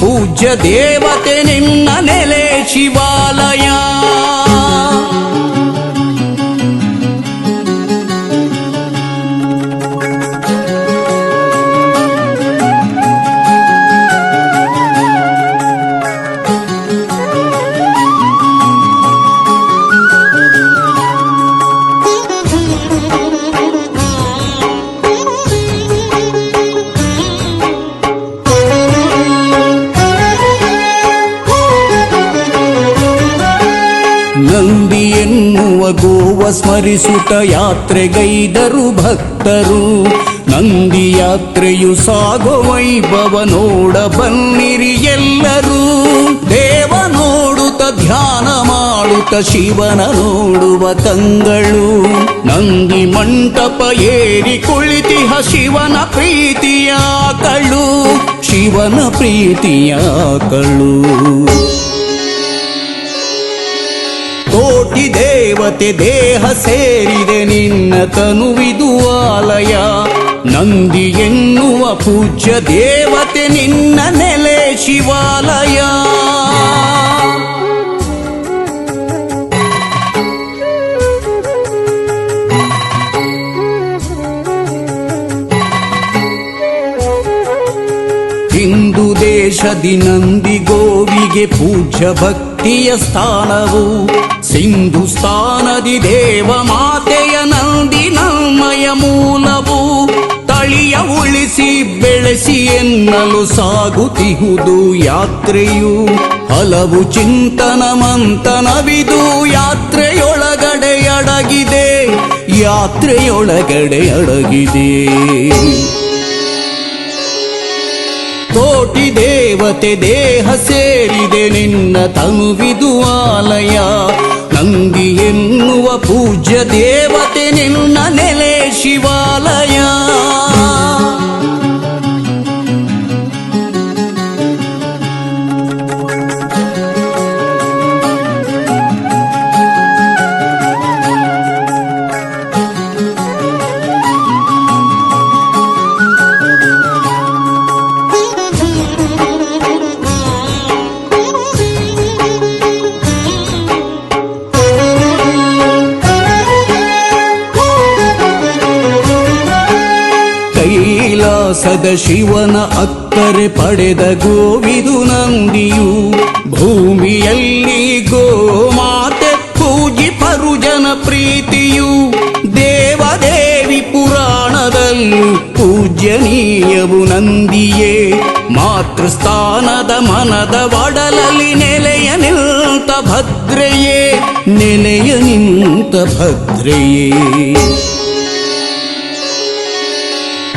ಪೂಜ್ಯ ದೇವತೆ ನಿನ್ನ ನೆಲೆ ಶಿವಾಲಯ ಸ್ಮರಿಸುತ್ತ ಯಾತ್ರೆಗೈದರು ಭಕ್ತರು. ನಂದಿ ಯಾತ್ರೆಯು ಸಾಗೋ ವೈಭವ ನೋಡ ಬನ್ನಿರಿ ಎಲ್ಲರೂ. ದೇವ ನೋಡುತ್ತ ಧ್ಯಾನ ಮಾಡುತ್ತ ಶಿವನ ನೋಡುವ ಕಂಗಳು. ನಂದಿ ಮಂಟಪ ಏರಿ ಕುಳಿತಿಹ ಶಿವನ ಪ್ರೀತಿಯ ಕಳು ಶಿವನ ಪ್ರೀತಿಯ ಕಳು ಕೋಟಿ ದೇವತೆ ದೇಹ ಸೇರಿದೆ ನಿನ್ನ ತನುವಿದು ಆಲಯ. ನಂದಿ ಎನ್ನುವ ಪೂಜ್ಯ ದೇವತೆ ನಿನ್ನ ನೆಲೆ ಶಿವಾಲಯ. ಹಿಂದೂ ದೇಶದಿ ನಂದಿ ಗೋವಿಗೆ ಪೂಜ್ಯ ಭಕ್ತಿಯ ಸ್ಥಾನವು ಸಿಂಧು ಸ್ಥಾನದಿ ದೇವ ಮಾತೆಯ ನಂದಿ ನಮ್ಮಯ ಮೂಲವು ತಳಿಯ ಉಳಿಸಿ ಬೆಳೆಸಿ ಎನ್ನಲು ಸಾಗುತ್ತಿಹುದು ಯಾತ್ರೆಯು. ಹಲವು ಚಿಂತನ ಮಂತನವಿದು ಯಾತ್ರೆಯೊಳಗಡೆ ಅಡಗಿದೆ ಯಾತ್ರೆಯೊಳಗಡೆ ಅಡಗಿದೆ. ಕೋಟಿ ದೇವತೆ ದೇಹ ಸೇರಿದೆ ನಿನ್ನ ತನುವಿದು ಆಲಯ. ನಂದಿ ಎನ್ನುವ ಪೂಜ್ಯ ದೇವತೆ ನಿನ್ನ ಕೈಲಾಸದ ಶಿವನ ಅತ್ತರೆ ಪಡೆದ ಗೋವಿದು ನಂದಿಯು. ಭೂಮಿಯಲ್ಲಿ ಗೋಮಾತೆ ಪೂಜಿ ಪರುಜನ ಪ್ರೀತಿಯು. ದೇವದೇವಿ ಪುರಾಣದಲ್ಲಿ ಪೂಜ್ಯನೀಯವು ನಂದಿಯೇ. ಮಾತೃಸ್ಥಾನದ ಮನದ ಒಡಲಲ್ಲಿ ನೆಲೆಯ ನಿಂತ ಭದ್ರೆಯೇ. ನೆಲೆಯ ನಿಂತ ಭದ್ರೆಯೇ.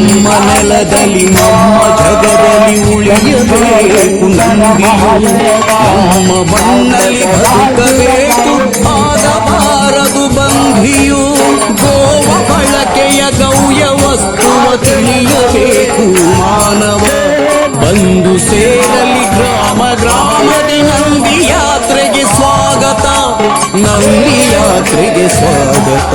ನಮ್ಮ ನೆಲದಲ್ಲಿ ನಮ್ಮ ಜಗದಲ್ಲಿ ಉಳಿಯಬೇಕು ನಂದಿಯು ನಮ್ಮ ಮಣ್ಣಲ್ಲಿ ಬದುಕಬೇಕು ಆಗಬಾರದು ಬಂಧಿಯು ಗೋವ ಬಳಕೆಯ ಗೌಯ ವಸ್ತುವ ತಿಳಿಯಬೇಕು ಮಾನವ ಬಂದು ಸೇರಲಿ ಗ್ರಾಮ ಗ್ರಾಮದಿ ನಂದಿ ಯಾತ್ರೆಗೆ ಸ್ವಾಗತ ನಂದಿ ಯಾತ್ರೆಗೆ ಸ್ವಾಗತ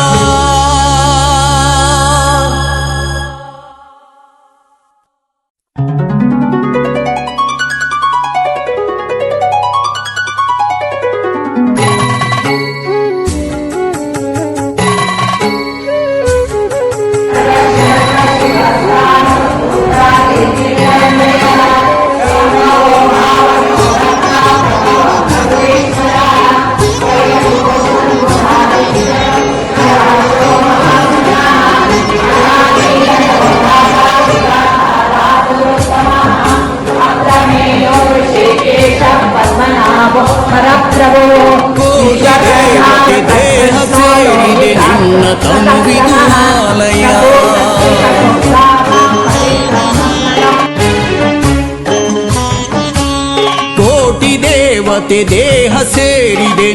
ನಿನ್ನ ತನುವಿದು ಆಲಯ ಕೋಟಿ ದೇವತೆ ದೇಹ ಸೇರಿದೆ